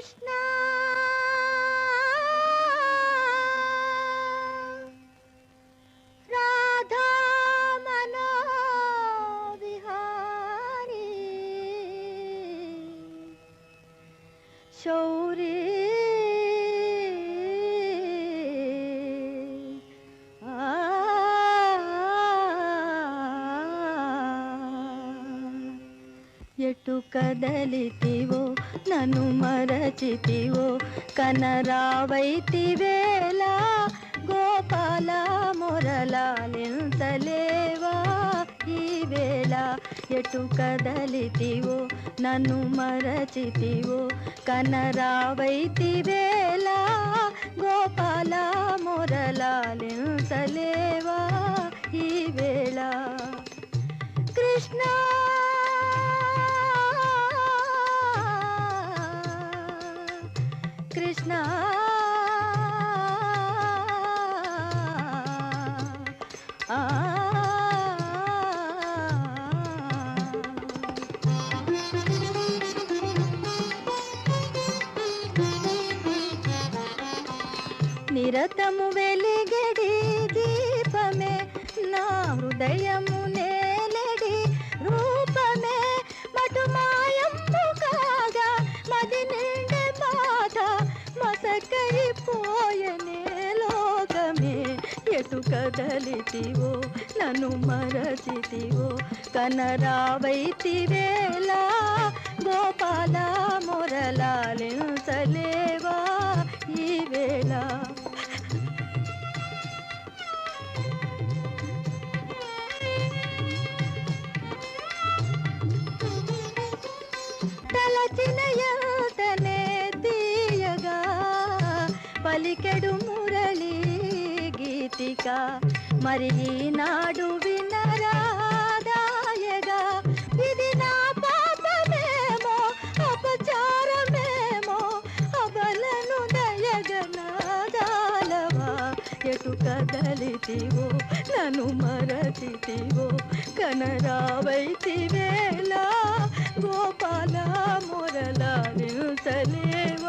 కృష్ణ రాధా మనోవిహారీ శౌరీ ఎటు కదలితివో నన్ను మరచితివో కనరావైతివేలా గోపాల మొరలాలింతలేవా ఈ వేళ ఎటు కదలితివో నన్ను మరచితివో కనరావైతివేలా గోపాల మొరలాలింతలేవా ఈ వేళ కృష్ణ నిరతము వెలిగడి దీపమే నా హృదయం ఎటు కదలితివో నన్ను మరచితివో. కనరావైతివేళ గోపాల మొరలాలించలేవా ఈ వేళ? తలచిన యాతనే తీయగా పలికెడు మురళి కోరిక మరి ఈనాడు వినరాదాయగా. ఇది నా పాపమేమో అపచారమేమో అబలను దయగనాదాలవా ఎటు కదలితివో నన్ను మరచితివో కనరావైతివేలా గోపాల మొరలా నిల్చలేవా